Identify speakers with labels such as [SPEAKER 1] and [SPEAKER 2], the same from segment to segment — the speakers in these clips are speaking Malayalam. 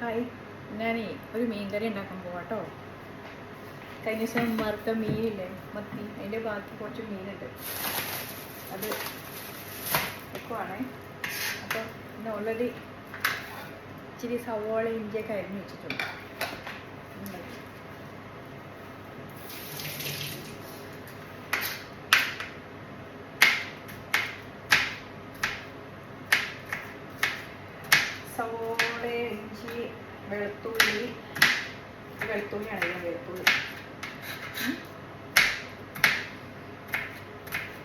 [SPEAKER 1] ഹായ്. ഞാനേ ഒരു മീൻ കറി ഉണ്ടാക്കാൻ പോവാട്ടോ കഴിഞ്ഞ ദിവസം വറുത്ത മീനില്ലേ മത്തി. അതിന്റെ ബാക്കി കുറച്ച് മീനുണ്ട്. അത് വെക്കുവാണേ. അപ്പോൾ ഇന്ന് ഓൾറെഡി ഇച്ചിരി സവോള ഇഞ്ചിയൊക്കെ അരിഞ്ഞ് വെച്ചിട്ടുണ്ട് ഉണ്ടാക്കി. സവോള ഇഞ്ചി വെളുത്തുള്ളി വെളുത്തുള്ളിയാണ് ഞാൻ വെളുത്തുള്ളി ഉം.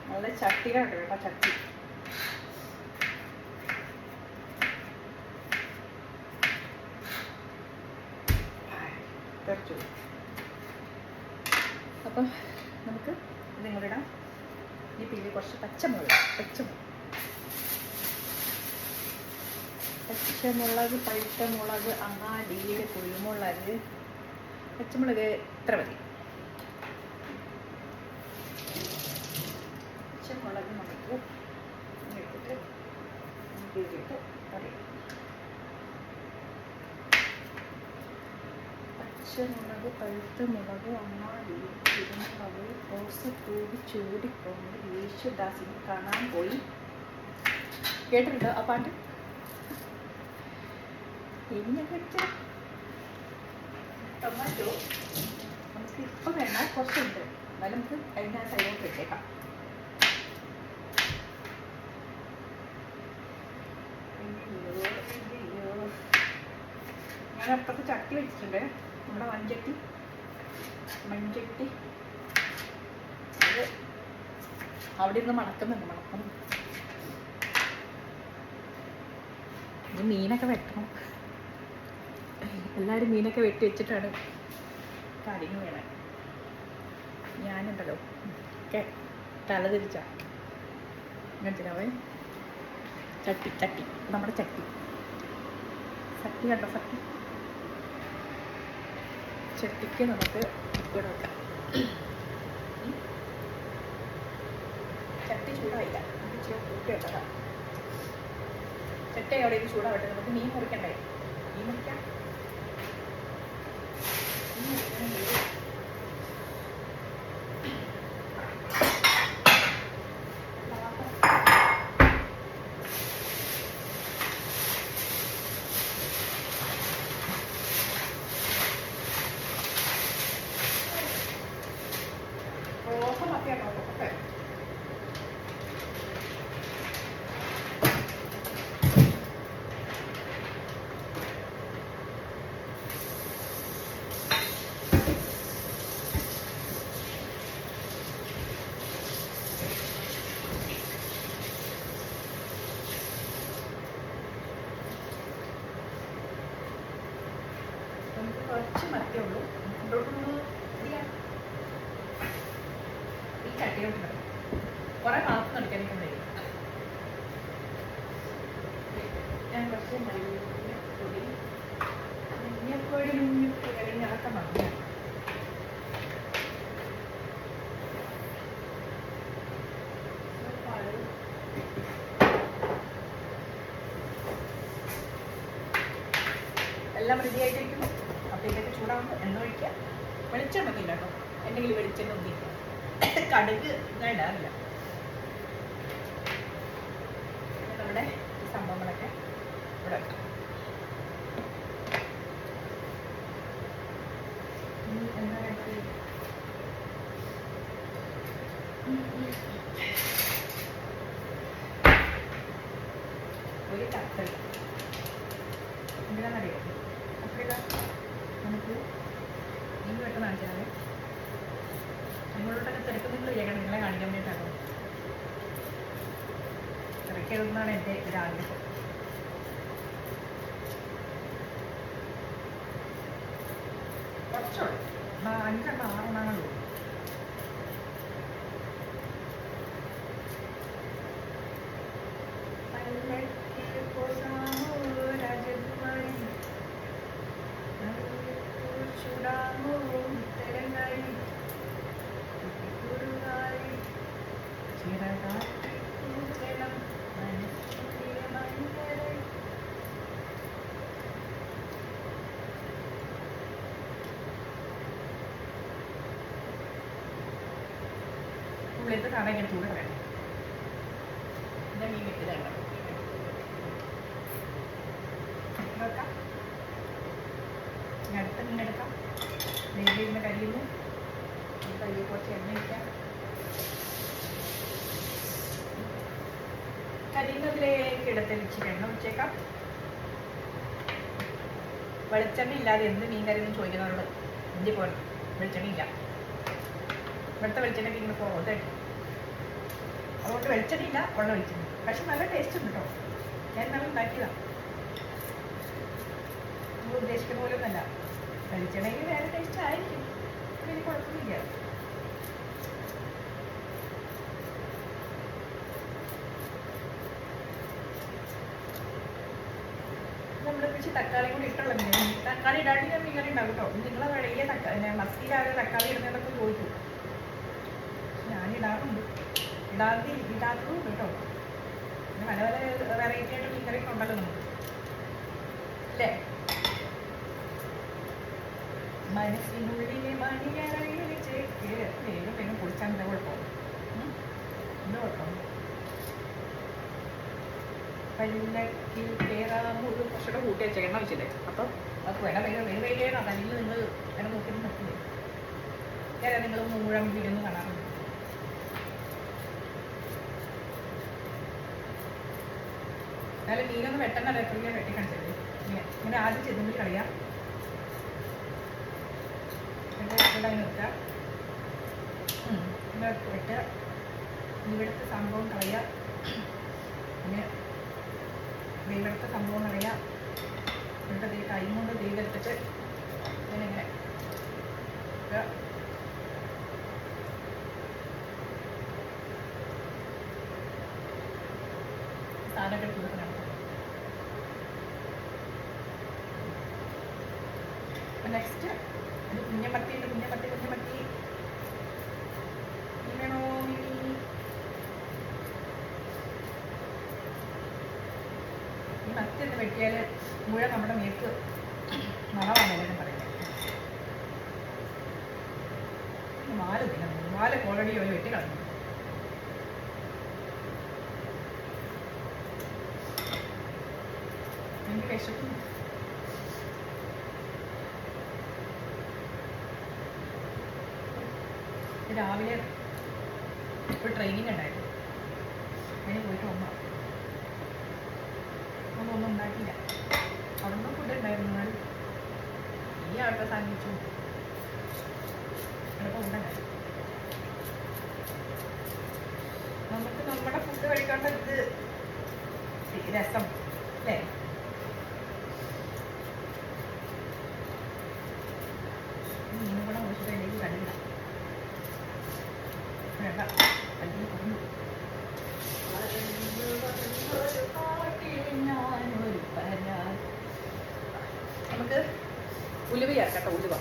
[SPEAKER 1] നല്ല ചട്ടികളുണ്ട് കേട്ടോ ചട്ടി തെറിച്ചു അപ്പം നമുക്ക് നിങ്ങളിടാം ഈ പിന്നെ കുറച്ച് പച്ചമുളക് പച്ചമുളക്. പച്ചമുളക് പഴുത്ത മുളക് അങ്ങാടിയിൽ കുരുമുളക്. പച്ചമുളക് ഇത്ര മതി പച്ചമുളക് നമുക്ക് എടുത്തിട്ട് ഇതിലിട്ട് കറി പച്ചമുളക് പഴുത്ത മുളക് അങ്ങാടിയിൽ കുരുമുളക് റോസ് തൂവി ചൂടിക്കൊണ്ട് യേശുദാസിനെ കാണാൻ പോയി. കേട്ടിട്ടുണ്ടോ ആ പാട്ട്? എന്നെ കുറിച്ച് ടൊമാറ്റോ. നമുക്ക് ഇപ്പം വേണ്ട കുറച്ചുണ്ട്. എന്നാലും നമുക്ക് അതിന്റെ ആ സൈഡിലോട്ട് ഇട്ടേക്കാം. ഞാൻ അപ്പുറത്ത് ചട്ടി വെച്ചിട്ടുണ്ട്. നമ്മുടെ മൺചട്ടി മൺചട്ടി അത് അവിടെ ഇരുന്ന് മണക്കുന്നുണ്ട് മണക്കുന്നു ഇനി മീനൊക്കെ വെട്ടണം. എല്ലാവരും മീനൊക്കെ വെട്ടി വെച്ചിട്ടാണ് കാര്യങ്ങൾ വേണം. ഞാനുണ്ടല്ലോ. ഒക്കെ തലതിരിച്ച മനസ്സിലാവേ ചട്ടി ചട്ടി. നമ്മുടെ ചട്ടി. ചട്ടി കണ്ടോ ചട്ടി ചട്ടിക്ക് നമുക്ക് ഇവിടെ ചട്ടി ചൂടായില്ല. നമുക്ക് ഇച്ചിരി കൂട്ടി ചട്ടി അവിടെ ഇത് ചൂടാവട്ടെ. നമുക്ക് മീൻ മുറിക്കണ്ടേ? മീൻ മുറിക്കാം? മീൻ റോസം മത്തിയാട്ടോ ഓക്കെ നമുക്ക് കുറച്ച് മത്തിയേ ഉള്ളൂ കൊണ്ടോട്ടുള്ളൂ ഈ ചട്ടിയോട്ടുണ്ട് കുറെ പാത്രം എടുക്കാൻ എനിക്ക് ഞാൻ കുറച്ച് മല്ലിപ്പൊടി മഞ്ഞപ്പൊടി മഞ്ഞപ്പൊടി അതൊക്കെ മതി എല്ലാം റെഡി ആയിട്ടിരിക്കുന്നു. അപ്പോഴത്തേക്ക് ചൂടാകുമ്പോൾ എണ്ണ ഒഴിക്കുക. വെളിച്ചെണ്ണ ഒക്കെ ഇല്ല കേട്ടോ എന്തെങ്കിലും വെളിച്ചെണ്ണ ഉപയോഗിക്കുക കടുക് ഞാൻ 事。妈，你看嘛？我妈妈有。ഇങ്ങനെ ചൂട് കളയണം എന്റെ മീൻ വെച്ചതാണ് വെക്കാം അടുത്ത മീൻ കരിയുന്നു. കുറച്ച് എണ്ണ ഒഴിക്കാം കരിയുന്നതിലേക്ക് ഇടത്ത് ഇച്ചിരി എണ്ണ വെച്ചേക്കാം വെളിച്ചെണ്ണ ഇല്ലാതെ എന്ത് മീൻ കറി ചോദിക്കുന്നവരോട് ഇന്ത്യ പോകണം വെളിച്ചെണ്ണ ഇല്ല. ഇവിടുത്തെ വെളിച്ചെണ്ണ ഇങ്ങനെ പോകുന്നതായിട്ട് അതുകൊണ്ട് വെളിച്ചെണ്ണയില്ല വെള്ളം ഒഴിച്ചിട്ടുണ്ട് പക്ഷെ നല്ല ടേസ്റ്റ് ഉണ്ട് കേട്ടോ ഞാൻ നല്ല ഉണ്ടാക്കിയതാണ് നമ്മൾ ഉദ്ദേശിക്കുന്ന പോലെ ഒന്നല്ല വെളിച്ചെണ്ണയിൽ വേറെ ടേസ്റ്റ് ആയിരിക്കും. അതിന് കുഴപ്പമില്ല നമ്മുടെ തക്കാളി കൂടി ഇട്ടുള്ള തക്കാളി ഇടാണ്ട് ഞാൻ മീൻ കറി ഉണ്ടാവും കേട്ടോ നിങ്ങളെ വഴിയെ തക്കാളി മസ്തിയിലാകെ തക്കാളി ഇടുന്നതൊക്കെ ചോദിച്ചു ഞാൻ ഇടാറുണ്ട് ഇടാതെ ഇടാത്തതും കേട്ടോ. പിന്നെ പല പല വെറൈറ്റി ആയിട്ട് മീൻ കറി ഉണ്ടല്ലോ നമുക്ക്. അല്ലേ? മനസ്സിനുള്ളിലെ മണിയറയിൽ ചേക്ക് വേഗം പിന്നെ കുളിച്ചാൽ എന്താ കുഴപ്പം? എന്താ കുഴപ്പം? പല്ലക്കിൽ കേറാമൂട് കുറച്ചുകൂടെ കൂട്ടി വെച്ച എണ്ണ വെച്ചില്ലേ അപ്പം അത് വേണം വേഗം വേഗം വേഗം വേണം അല്ലെങ്കിൽ നിങ്ങൾ അങ്ങനെ നോക്കിയിട്ട് നിൽക്കില്ലേ? ഞാൻ നിങ്ങൾ മുഴുവൻ വീടൊന്നും കാണാറുണ്ട്? എന്നാലും മീനൊന്ന് വെട്ടണ്ട രസമില്ല വെട്ടി കാണിച്ചത് ഇങ്ങനെ ആദ്യം ചെന്നു കളയാം. ഇവിടുത്തെ സംഭവം കളയാം. പിന്നെ ദൈവത്തെ ഇവിടുത്തെ സംഭവം കളയാം. ദേ കൈ കൊണ്ട് ദൈവെടുത്തിട്ട് ഇങ്ങനെ നെക്സ്റ്റ് ഒരു കുഞ്ഞമത്തി ഉണ്ട് കുഞ്ഞമത്തി കുഞ്ഞമത്തി വേണോ ഈ വെട്ടിയാൽ മുഴ നമ്മുടെ മേത്ത് മണമാണെന്ന് പറയുന്നത് വാൽ തിന്നു വാൽ ഓൾറെഡി ഒരു വെട്ടി കളഞ്ഞു എനിക്ക് വിശക്കുന്നു രാവിലെ ഒരു ട്രെയിനിങ് ഉണ്ടായിരുന്നു അതിന് പോയിട്ട് വന്ന ഒന്നും ഒന്നും ഉണ്ടാക്കിയില്ല അവിടെ നിന്ന് ഫുഡ് ഉണ്ടായിരുന്നു എന്നാൽ ഈ ആൾക്കാർ സാധിച്ചു ചിലപ്പോൾ ഉണ്ടായി നമുക്ക് നമ്മുടെ ഫുഡ് കഴിക്കാണ്ട ഇത് രസം അല്ലേ മീനും കൂടെ മുറിച്ചിട്ട് അതിലേക്ക് കണ്ടില്ല വേണ്ട അല്ലെങ്കിൽ കുറഞ്ഞു നമുക്ക് ഉലുവ ചേർക്കട്ടെ ഉലുവ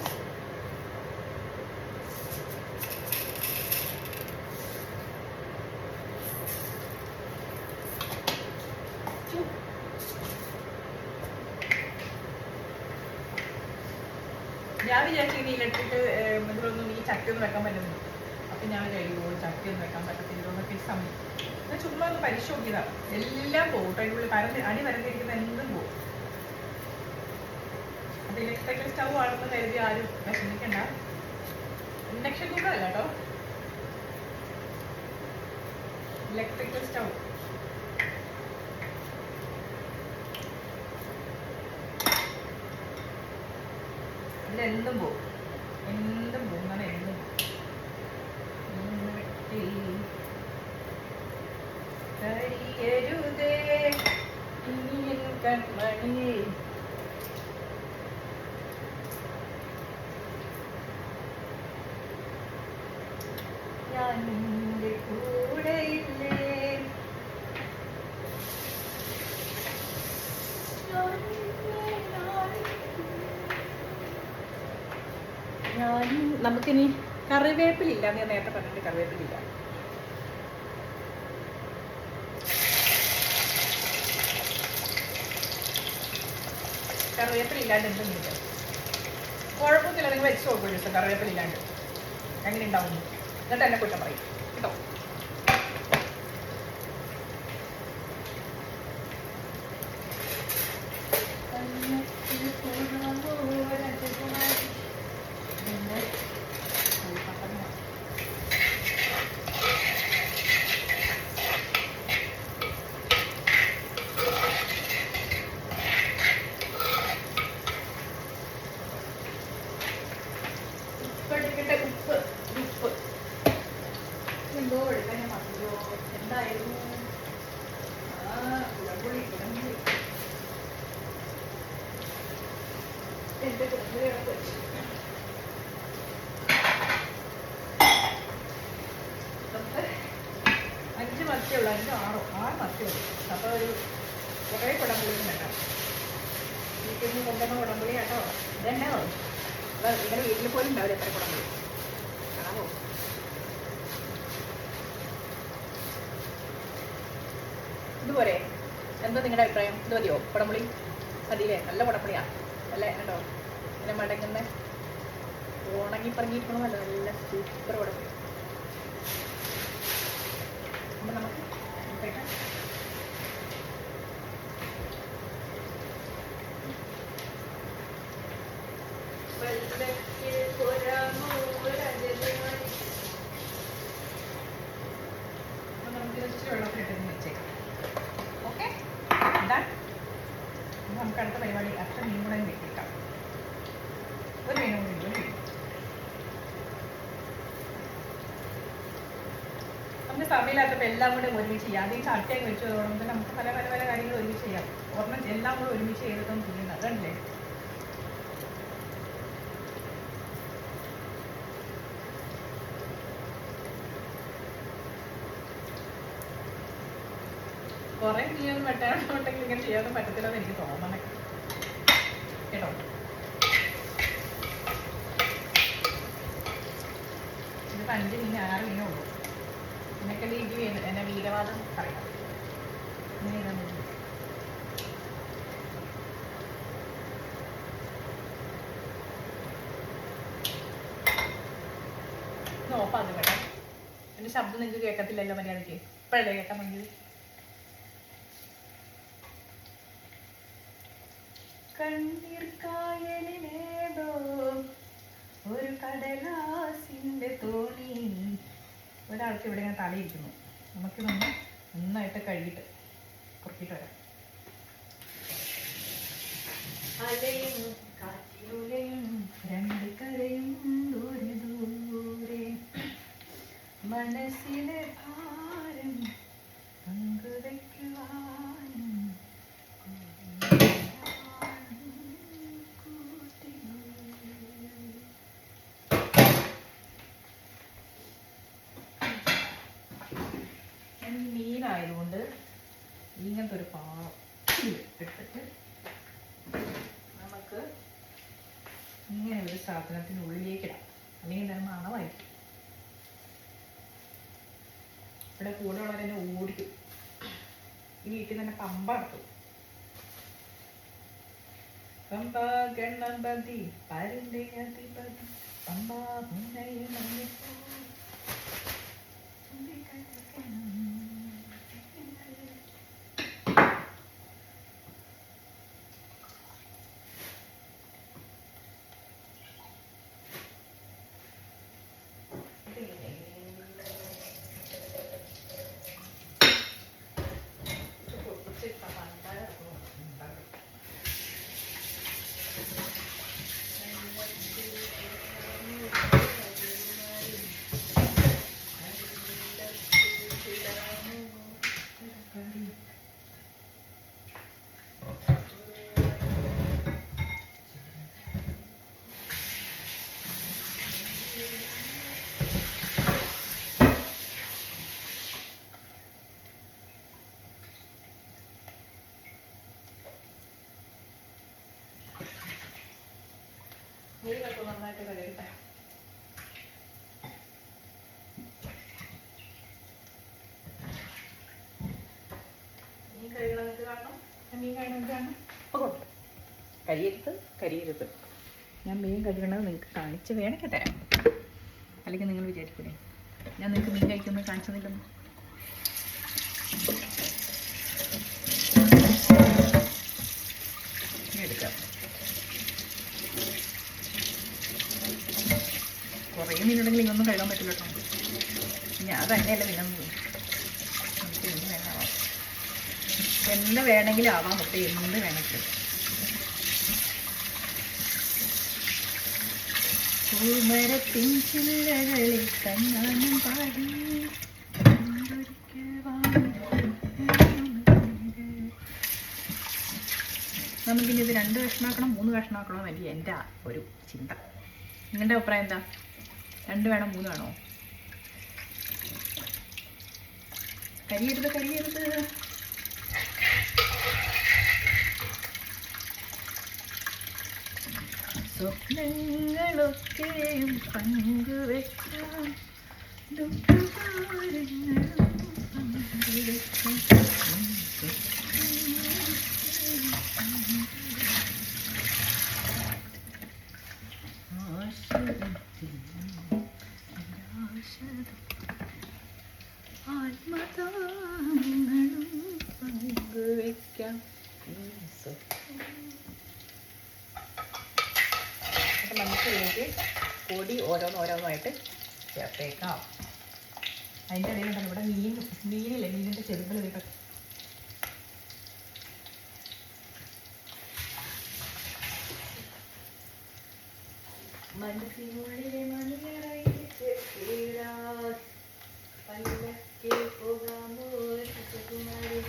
[SPEAKER 1] ഞാൻ വിചാരിച്ചു ഇനി ഇലക്ട്രിക് ഇതിലൊന്നും ഈ ചക്കയൊന്നും വെക്കാൻ പറ്റുന്നു അപ്പം ഞാൻ അയ്യോ ചക്കയൊന്നും വെക്കാൻ പറ്റത്തില്ലോ എന്നൊക്കെ സമയം. ഞാൻ ചുമ്മാ ഒന്ന് പരിശോധിക്കുന്നതാണ് എല്ലാം പോകും അതിനുള്ളിൽ പരന്ന് അടി പരന്നിരിക്കുന്ന എന്തും പോകും അത് ഇലക്ട്രിക്കൽ സ്റ്റവ് ആണെന്ന് കരുതി ആരും വിഷമിക്കണ്ട. ഇൻഡക്ഷൻ കുക്കർ അല്ല കേട്ടോ. ഇലക്ട്രിക്കൽ സ്റ്റവ് എന്തും പോകും എന്തും പോകും അങ്ങനെ എന്തും പോകും ഇന്ന് വെട്ടി കരിയരുതേ ഇനിയൻ കൺമണി ഞാൻ നിന്റെ കൂടെയില്ലേ ഞാൻ നമുക്കിനി കറിവേപ്പിലില്ല ഞാൻ നേരത്തെ പറഞ്ഞിട്ട് കറിവേപ്പിലില്ല. കറിവേപ്പിലില്ലാണ്ട് കുഴപ്പമൊന്നുമില്ല നിങ്ങൾ വെച്ച് നോക്കൂ കറിവേപ്പിലില്ലാണ്ട്. എങ്ങനെ ഉണ്ടാവും എന്നിട്ട് എന്നെ കുറ്റം പറയും. കേട്ടോ എന്റെ കുടുംബികളൊക്കെ വെച്ച് നമുക്ക് അഞ്ച് മത്തിയുള്ളൂ അഞ്ചോ ആറോ ആറ് മത്തിയുള്ളൂ അപ്പോൾ ഒരു കുറേ കുടംപുളിയും വേണ്ട. വീട്ടിൽ കൊണ്ടുവന്ന കുടംപുളി കേട്ടോ ഇതന്നെ ഇവരുടെ വീട്ടിൽ പോലും ഉണ്ടാവില്ല എത്ര കുടംപുളി. കാണാമോ ഇതുപോലെ. എന്താ നിങ്ങളുടെ അഭിപ്രായം? ഇത് മതിയോ? കുടംപുളി? മതിയില്ലേ? നല്ല കുടംപുളിയാ. അല്ലേ? കേട്ടോ ഇങ്ങനെ മടങ്ങുന്ന. ഉണങ്ങി പറഞ്ഞിരിക്കണമല്ലോ നല്ല സൂപ്പർ കുടംപുളി അപ്പം നമുക്ക് നോക്കട്ടെ വെള്ളത്തിൽ പുറമൂരജലമായി. അപ്പം നമുക്ക് ഇച്ചിരി വെള്ളത്തിലിട്ടൊന്ന് വെച്ചേക്കാം ഓക്കെ ഇതാ നമുക്ക് അടുത്ത പരിപാടി അടുത്ത മീൻ കൂടെ അങ്ങ് വെട്ടിക്കാം ഒരു മീനും കൂടി ഉണ്ട്, ഒരു മീൻ നമുക്ക് സമയമില്ലാത്തപ്പോൾ എല്ലാം കൂടെ ഒരുമിച്ച് ചെയ്യാം. അതീ ചട്ടയൊക്കെ വെച്ച് തുടങ്ങുമ്പോൾ നമുക്ക് പല പല പല കാര്യങ്ങൾ ഒരുമിച്ച് ചെയ്യാം. ഓർമ്മ എല്ലാം കൂടെ ഒരുമിച്ച് ചെയ്തിട്ടും ചെയ്യുന്നത് അതല്ലേ? കുറെ മീനൊന്നും വെട്ടാനുണ്ടെങ്കിൽ ഇങ്ങനെ ചെയ്യാനൊന്നും പറ്റത്തില്ലെന്ന് എനിക്ക് തോന്നണേ കേട്ടോ ഇത് അഞ്ച് മീൻ ആറ് മീനേ ഉള്ളൂ എന്നൊക്കെ ഈ വീ- എന്നെ വീരവാദം പറയാം ഇങ്ങനെ ചെയ്താൽ മതി. ഒന്ന് ഓഫാക്കും കേട്ടോ എന്റെ ശബ്ദം നിങ്ങൾക്ക് കേൾക്കത്തില്ലല്ലോ മര്യാദയ്ക്ക്. ഇപ്പോഴല്ലേ കേൾക്കാൻ വേണ്ടി കണ്ണീർ കായലിനേതോ ഒരു കടലാസിന്റെ തോണി. ഒരാൾക്ക് ഇവിടെ ഇങ്ങനെ തലയിരിക്കുന്നു. നമുക്കിതൊന്ന് നന്നായിട്ട് കഴുകിയിട്ട് കുറുക്കിയിട്ട് വരാം. അലയും മനസ്സിലെ ഭാരം പങ്കുവയ്ക്കുവാനും മീനായതുകൊണ്ട് ഇങ്ങനത്തെ ഒരു പാളം എടുത്തിട്ട് നമുക്ക് ഇങ്ങനെ ഒരു സാധനത്തിനുള്ളിലേക്ക് അല്ലെങ്കിൽ തന്നെ മണമായിരിക്കും ഇവിടെ കൂടെ ഉള്ളവരെന്നെ ഓടിക്കും. ഈ വീട്ടിൽ തന്നെ പമ്പ നടത്തും. പമ്പ നന്നായിട്ട് കഴുകട്ടെ. മീൻ കഴുകണത് കാണണം? മീൻ കഴുകണത് കാണണം? കരിയരുത് കരിയരുത്. ഞാൻ മീൻ കഴുകണത് നിങ്ങൾക്ക് കാണിച്ച് വേണമെങ്കിൽ തരാം. അല്ലെങ്കിൽ നിങ്ങൾ വിചാരിക്കില്ലേ ഞാൻ നിങ്ങൾക്ക് മീൻ കഴിക്കുന്നത് കാണിച്ചു തന്നില്ലെന്ന് ഇനി എടുക്കാം കുറേ മീനുണ്ടെങ്കിൽ ഇതൊന്നും കഴുകാൻ പറ്റില്ല കേട്ടോ. ഞാൻ തന്നെയല്ല മീനൊന്നും എന്ത് വേണമെങ്കിലും ആവാം മുട്ട എന്ത് വേണമെങ്കിലും. കണ്ണാനം പാടി. പിന്നെ ഇത് രണ്ട് കഷ്ണമാക്കണം മൂന്ന് കഷ്ണമാക്കണം എന്നല്ല എന്റെ ഒരു ചിന്ത. നിങ്ങളുടെ അഭിപ്രായം എന്താ? രണ്ട് വേണം മൂന്ന് വേണോ? കരിയരുത് കരിയരുത്. സ്വപ്നങ്ങളൊക്കെയും പങ്കുവെക്കാം ദുഃഖഭാരങ്ങളും പങ്കുവെക്കാം ആത്മതാങ്ങളും പങ്കുവെക്കാം അപ്പം നമുക്കിതിലേക്ക് പൊടി ഓരോന്നോരോന്നായിട്ട് ചേർത്തേക്കാം. അതിന്റെ ഇടയിലുണ്ടല്ലോ ഇവിടെ മീൻ മീനില്ലേ മീനിന്റെ ചെറുകൾ ഇതൊക്കെ. മനസ്സിനുള്ളിലെ മണിയറയിലേക്ക് കീഴാൻ പല്ലക്കെ പോകാമോ സുകുമാരി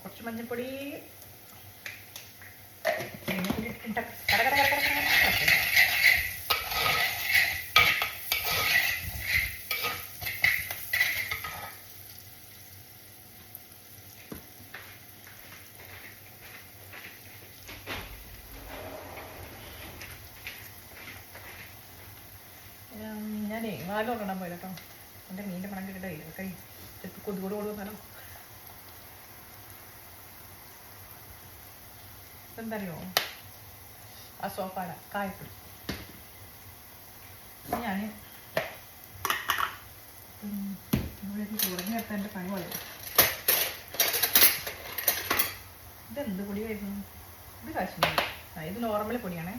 [SPEAKER 1] കുറച്ച് മഞ്ഞൾപ്പൊടി മഞ്ഞൾപ്പൊടി ഇട്ടിട്ട് കട കട കട കട കട കട. ഉം, ഞാനേ നാലോട്ട് ഇടാൻ പോയില്ല കേട്ടോ എന്റെ മീന്റെ മണം കിട്ടേ കൈ ചെപ്പ് കൊതുകൂട് കൊടുക്കുന്നാലോ എന്തറിയോ ആ സോപ്പാട കായപ്പൊടി. ഞാൻ ഇവിടെ കുറഞ്ഞ എടുത്ത എന്റെ പണി ഇതെന്ത് ഇത് കാശ്മീരി ഇത് നോർമൽ പൊടിയാണേ.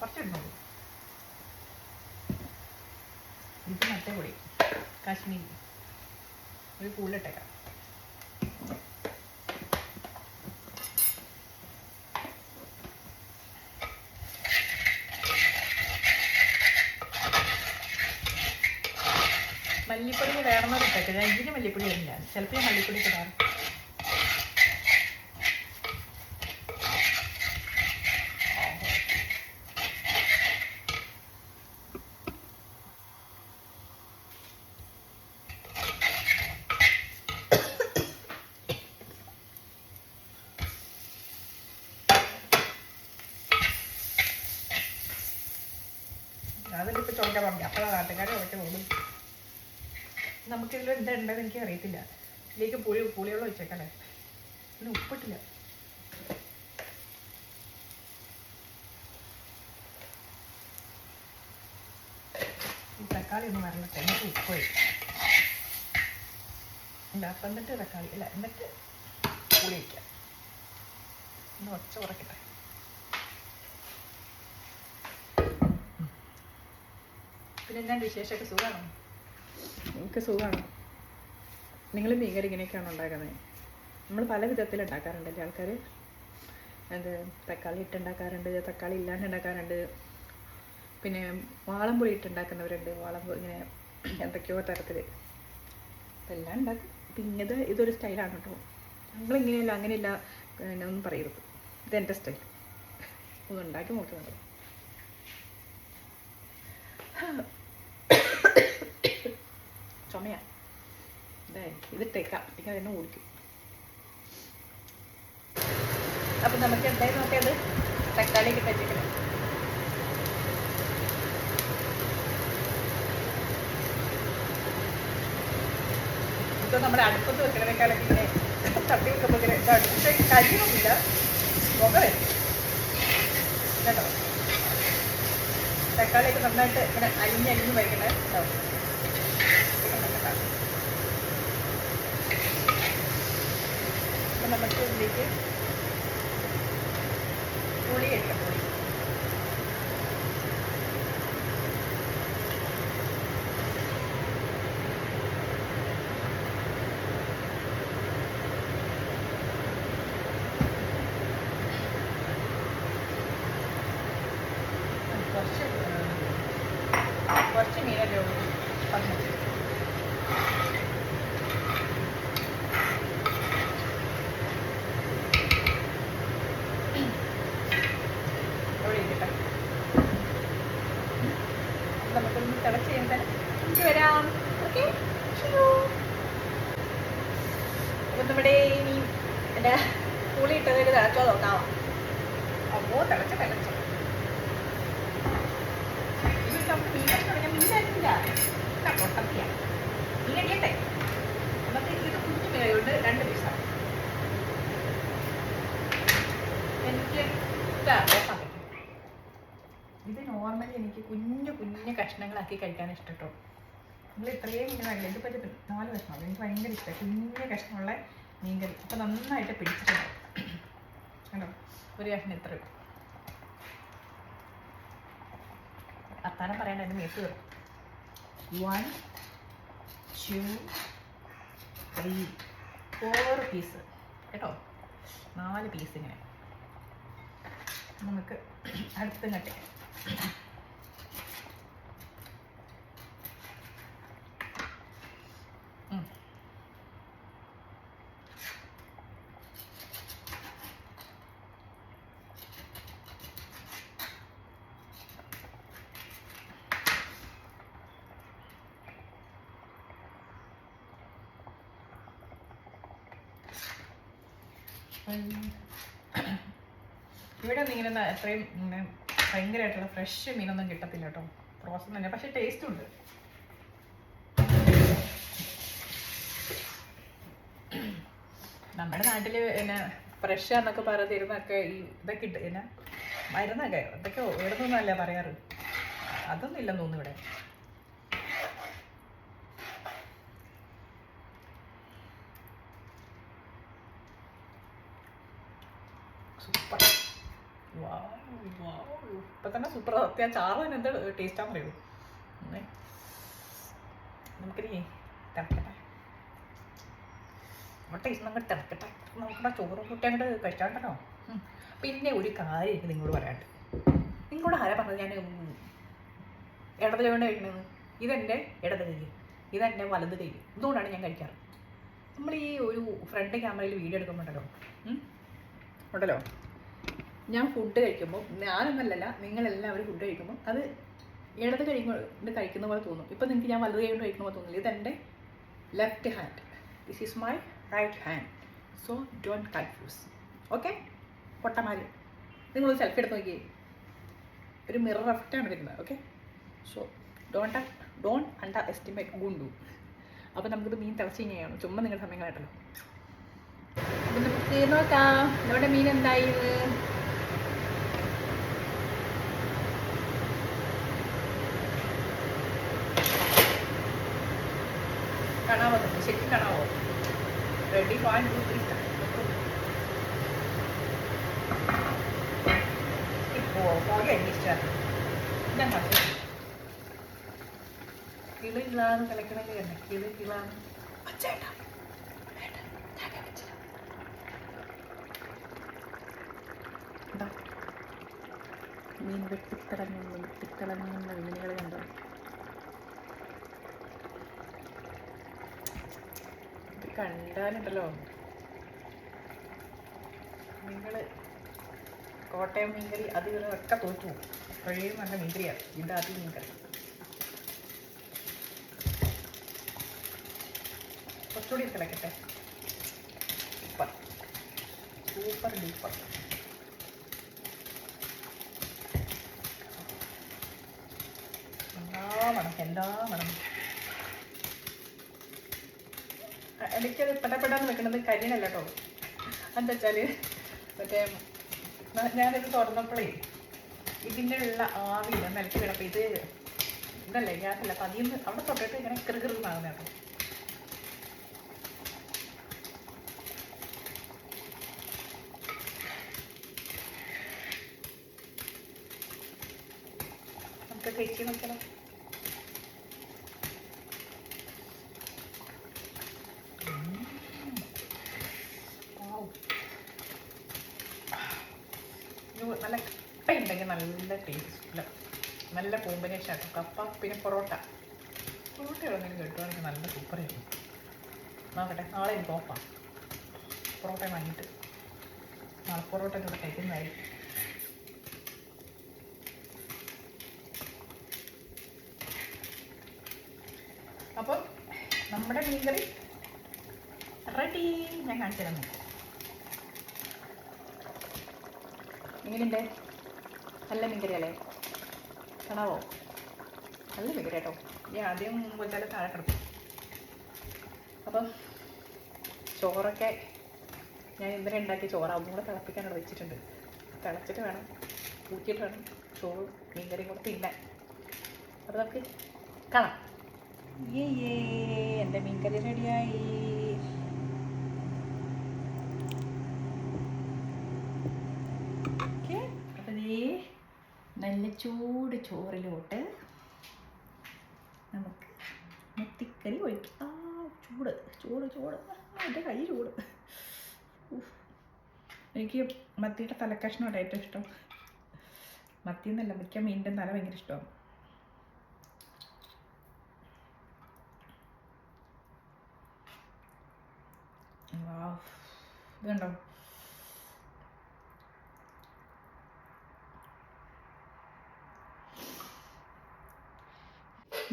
[SPEAKER 1] കുറച്ച് ഇടുന്നുള്ളൂ ഇത് മറ്റേ പൊടി. കാശ്മീരി. ഒരു കൂടുതലിട്ടേക്കാം മല്ലിപ്പൊടി വേണമെന്ന് ഇട്ടേക്ക് ഞാൻ ഇതിന് മല്ലിപ്പൊടി വരില്ല ചിലപ്പോൾ ഞാൻ മല്ലിപ്പൊടി ഇടാറ് അതിന്റെ ഇപ്പോൾ ചോദിക്കാൻ പറഞ്ഞു അപ്പോഴാണ് നാട്ടുകാരെ ഒറ്റ പോകും നമുക്കിതിൽ എന്താ ഉണ്ടെന്ന് എനിക്ക് അറിയത്തില്ല ഇതിലേക്ക് പുളി പുളിയുള്ള വെച്ചേക്കല്ലേ പിന്നെ ഉപ്പിട്ടില്ല. ഈ തക്കാളി ഒന്ന് വരലട്ടെ എന്നിട്ട് ഉപ്പ് പോയി ഇല്ല അപ്പം എന്നിട്ട് തക്കാളി ഇല്ല എന്നിട്ട് പുളി വയ്ക്കാം ഒന്ന് ഒച്ച ഉറക്കട്ടെ പിന്നെ എന്താണ്ട് വിശേഷമൊക്കെ സുഖമാണോ? എനിക്ക് സുഖമാണ്. നിങ്ങൾ മീൻ കറി ഇങ്ങനെയൊക്കെയാണ് ഉണ്ടാക്കുന്നത്? നമ്മൾ പല വിധത്തിൽ ഉണ്ടാക്കാറുണ്ടല്ലേ ആൾക്കാർ അത് തക്കാളി ഇട്ടുണ്ടാക്കാറുണ്ട് തക്കാളി ഇല്ലാണ്ട് ഉണ്ടാക്കാറുണ്ട്. പിന്നെ വാളംപുളി ഇട്ടുണ്ടാക്കുന്നവരുണ്ട് വാളംപുളി ഇങ്ങനെ എന്തൊക്കെയോ തരത്തിൽ എല്ലാം ഉണ്ടാക്കും. പിന്നെ ഇത് ഇതൊരു സ്റ്റൈലാണ് കേട്ടോ. ഞങ്ങളിങ്ങനെയല്ല അങ്ങനെയില്ല പിന്നെ ഒന്നും പറയരുത്. ഇതെന്റെ സ്റ്റൈൽ ഒന്ന് ഉണ്ടാക്കി നോക്കുന്നുണ്ട് ചുമയാ. ഇതേ നമുക്ക് എന്തായി നോക്കിയത്? തക്കാളി കിട്ടിച്ചിട്ട് ഇപ്പൊ നമ്മുടെ അടുപ്പത്ത് വെക്കണേക്കാളൊക്കെ ഇങ്ങനെ തട്ടി വെക്കുമ്പോൾ ഇങ്ങനെ ഇത് അടുപ്പത്തേക്ക് കരിയൊന്നുമില്ല പുക വരും കേട്ടോ? തക്കാളിയൊക്കെ നന്നായിട്ട് ഇങ്ങനെ അരിഞ്ഞ് അരിഞ്ഞ് വയ്ക്കണേ. കേട്ടോ അപ്പം നമുക്ക് ഇതിലേക്ക് പുളി എടുക്കാം പുളി കുറച്ച് കുറച്ച് മീനല്ലേ ഉള്ളൂ പതിനഞ്ച് അവിടെ ഇരിക്കട്ടെ നമുക്കൊന്ന് തിളച്ച് കഴിയുമ്പോൾ എനിക്ക് വരാം ഓക്കെ അപ്പം നമ്മുടെ ഇനി എന്റെ പുളി ഇട്ടതിൽ തിളച്ചോ നോക്കാം അപ്പോ തിളച്ച തിളച്ച ഇത് നമുക്ക് മീനായിട്ട് തുടങ്ങിയ മീനായിട്ടില്ല പൊട്ടത്തിയ മീനടിയട്ടെ നമുക്ക് ഇത് കുഞ്ഞു മീനുണ്ട് രണ്ട് പീസാണ് എനിക്ക് ഇതാ ഓഫാക്കി ഇത് നോർമലി എനിക്ക് കുഞ്ഞു കുഞ്ഞു ഇഷ്ടട്ടോ. നമ്മൾ ഇത്രയും മീൻ വേണ്ടില്ല ഇതിപ്പോൾ പറ്റി നാല് കഷ്ണമുള്ളൂ എനിക്ക് ഭയങ്കര ഇഷ്ടമാണ് കുഞ്ഞു കഷ്ണമുള്ള മീൻകറി. അപ്പോൾ നന്നായിട്ട് പിടിച്ചിട്ടുണ്ട്. കണ്ടോ ഒരു കഷ്ണം ഇത്ര അത്താനം പറയണ്ട എന്റെ മേത്ത് one two three four piece കേട്ടോ? നാല് പീസ് ഇങ്ങനെ. നമുക്ക് അടുത്തും കട്ടെ ഇവിടെ ഇങ്ങനെ അത്രയും ഭയങ്കരമായിട്ടുള്ള ഫ്രഷ് മീനൊന്നും കിട്ടത്തില്ല കേട്ടോ. പ്രോസസ് തന്നെ പക്ഷെ ടേസ്റ്റ് ഉണ്ട്. നമ്മുടെ നാട്ടിൽ പിന്നെ ഫ്രഷ് എന്നൊക്കെ പറഞ്ഞിരുന്നൊക്കെ ഈ ഇതൊക്കെ ഇട്ട് പിന്നെ മരുന്നൊക്കെ ഇതൊക്കെ ഇവിടെ നിന്നല്ലേ പറയാറ്? അതൊന്നും ഇല്ലെന്ന് തോന്നുന്നു ഇവിടെ സൂപ്പർ ഇപ്പൊ തന്നെ സൂപ്പർ അത്യാവശ്യം ചാറ് തന്നെ എന്താ ടേസ്റ്റാന്ന് ഒന്നേ. നമുക്കിനി തിളക്കട്ടെ. നമ്മുടെ ടേസ്റ്റ് നമുക്ക് തിളക്കട്ടെ. നമ്മുടെ ചോറ് കൂട്ടി അങ്ങോട്ട് കഴിച്ചാണ്ടല്ലോ. പിന്നെ ഒരു കാര്യം എനിക്ക് നിങ്ങളോട് പറയാണ്ട് നിങ്ങളോട് ആരാ പറഞ്ഞത് ഞാൻ ഇടത് കൊണ്ട് കഴിക്കണത്? ഇതെന്റെ ഇടത് കൈ. ഇതെന്റെ വലത് കൈ. ഇതുകൊണ്ടാണ് ഞാൻ കഴിക്കാറ്. നമ്മൾ ഈ ഒരു ഫ്രണ്ട് ക്യാമറയിൽ വീഡിയോ എടുക്കുമ്പോണ്ടല്ലോ ഉണ്ടല്ലോ? ഞാൻ ഫുഡ് കഴിക്കുമ്പോൾ ഞാനൊന്നല്ലല്ല നിങ്ങളെല്ലാവരും ഫുഡ് കഴിക്കുമ്പോൾ അത് ഇടത് കഴിക്കുമ്പോൾ കഴിക്കുന്ന പോലെ തോന്നും. ഇപ്പം നിങ്ങൾക്ക് ഞാൻ വലത് കൈ കൊണ്ട് കഴിക്കുന്ന പോലെ തോന്നില്ല ഇതെന്റെ left hand this is my right hand so don't confuse okay പൊട്ടമാര് നിങ്ങൾ സെൽഫി എടുത്ത് നോക്കിയേ. ഒരു മിറർ എഫക്റ്റാണ് വരുന്നത്. Okay so don't don't underestimate ഗുണ്ടു അപ്പോൾ നമുക്കിത് മീൻ തിളച്ച് കഴിഞ്ഞാണ് ചുമ്മാ നിങ്ങളുടെ സമയം കേട്ടല്ലോ നോക്കാം. നമ്മുടെ മീൻ എന്തായിരുന്നു കാണാമോ നിങ്ങൾക്ക് ശരിക്കും കാണാമോ റെഡി വൺ ടു ത്രീ പോകെ ഞാൻ പറഞ്ഞു കിളി കിളാന്ന് കളിക്കണമെങ്കിൽ തന്നെ കിളി കിളാന്ന് വെച്ചില്ല. മീൻ വെട്ടിത്തിളങ്ങുന്നു വെട്ടിത്തിളങ്ങുന്ന മീനുകൾ കണ്ടോ? കണ്ടാലുണ്ടല്ലോ. നിങ്ങൾ കോട്ടയം മീൻകറി അത് ഒക്കെ തോറ്റു. കഴിയും നല്ല മീൻകറിയാണ് ഇതിന്റെ ആദ്യം മീൻകറി. കുറച്ചുകൂടി തിളക്കട്ടെ. സൂപ്പർ. Super duper. എല്ലാ മണം എന്താ മണം? എനിക്കത് പെട്ടപ്പെട്ടാന്ന് വെക്കണത് കരിയനല്ല കേട്ടോ എന്താ വെച്ചാൽ മറ്റേ ഞാനിത് തുറന്നപ്പോഴേ ഇതിന്റെ ഉള്ള ആവിയില്ല നിലയ്ക്ക് വീണപ്പോൾ ഇത് ഇതല്ലേ ഗ്യാസല്ല. അപ്പം അതിൽ അവിടെ തൊട്ടിട്ട് ഇങ്ങനെ കിറുകിറുന്നാകുന്ന കേട്ടോ നമുക്ക് കഴിച്ച് നോക്കണം Wow. ഇത് നല്ല കപ്പയുണ്ടെങ്കിൽ നല്ല ടേസ്റ്റ് നല്ല ആട്ടോ കപ്പ പിന്നെ പൊറോട്ട. പൊറോട്ട എവിടെന്നെങ്കിലും കിട്ടുവാണെങ്കിൽ നല്ല സൂപ്പറായിരുന്നു നോക്കട്ടെ നാളെ എനിക്ക് ഓഫാണ് പൊറോട്ട വാങ്ങിയിട്ട്. നാളെ പൊറോട്ട കൂടെ കഴിക്കുന്നതായിരിക്കും അപ്പോൾ നമ്മുടെ മീൻകറി റെഡി ഞാൻ കാണിച്ചു തരാം. എങ്ങനെയുണ്ട് നല്ല മീൻകറി അല്ലേ കാണാവോ നല്ല മീൻകറി കേട്ടോ ഞാൻ ആദ്യം പോയിച്ചാൽ താഴെ കിടക്കും. അപ്പം ചോറൊക്കെ ഞാൻ ഇന്നലെ ഉണ്ടാക്കിയ ചോറ്. അതും കൂടെ തിളപ്പിക്കാനോട് വെച്ചിട്ടുണ്ട്. തിളച്ചിട്ട് വേണം ഊറ്റിയിട്ട് വേണം ചോറും മീൻകറിയും കൂടെ തിന്നാൻ. അപ്പോൾ നമുക്ക് കാണാം. ഏ എന്റെ മീൻകറി റെഡിയായി. നല്ല ചൂട് ചോറിലോട്ട് നമുക്ക് മുത്തിക്കറി ഒഴിക്കാം. ആ ചൂട് ചൂട് ചൂട്. എന്റെ കൈ ചൂട്. എനിക്ക് മത്തിയുടെ തലക്കഷ്ണമാണ് ഏറ്റവും ഇഷ്ടം. മത്തി എന്നല്ല മിക്ക മീനിന്റെ തല ഭയങ്കര ഇഷ്ടമാണ്. ഇതുണ്ടോ?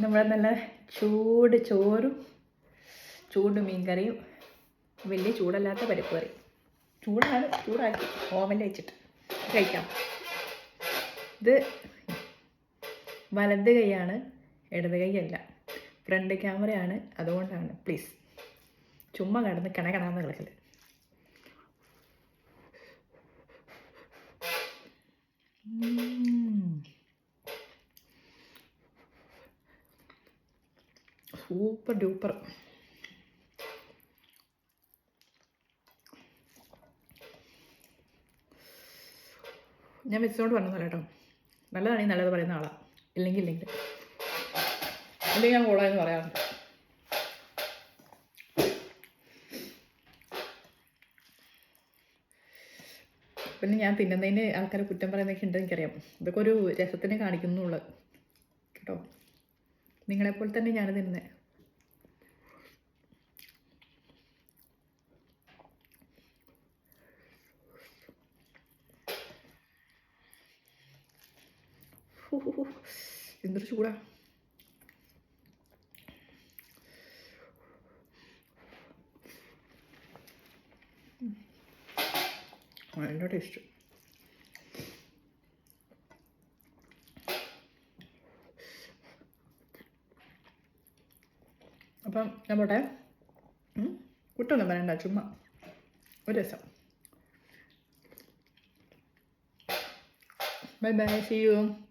[SPEAKER 1] നമ്മുടെ നല്ല ചൂട് ചോറും ചൂട് മീൻകറിയും വലിയ ചൂടല്ലാത്ത പരിപ്പ് കറി. ചൂടാണ് ചൂടാക്കി ഓവനിൽ വെച്ചിട്ട് കഴിക്കാം. ഇത് വലത് കൈയാണ് ഇടത് കൈയല്ല ഫ്രണ്ട് ക്യാമറയാണ് അതുകൊണ്ടാണ്. പ്ലീസ് ചുമ്മാ കടന്ന് കിണകിടാന്ന് കിടക്കൽ. സൂപ്പർ ഡൂപ്പർ ഞാൻ വെച്ചോണ്ട് പറഞ്ഞതല്ല കേട്ടോ. നല്ലതാണെങ്കിൽ നല്ലത് പറയുന്ന ആളാണ് ഇല്ലെങ്കിൽ ഇല്ലെങ്കിൽ. അല്ലെങ്കിൽ ഞാൻ കൂടാന്ന് പറയാറുണ്ട്. പിന്നെ ഞാൻ തിന്നുന്നതിന് ആൾക്കാരെ കുറ്റം പറയുന്നതൊക്കെ ഉണ്ട് എനിക്കറിയാം. ഇതൊക്കെ ഒരു രസത്തിന് കാണിക്കുന്നുള്ളു. കേട്ടോ. നിങ്ങളെപ്പോലെ തന്നെ ഞാൻ തിന്നുന്നത് എന്തൊരു ചൂടാ. നല്ല ടേസ്റ്റ് അപ്പം ഉം? കുറ്റമൊന്നും പറയണ്ട ചുമ്മാ. ഒരു രസം. Bye bye C U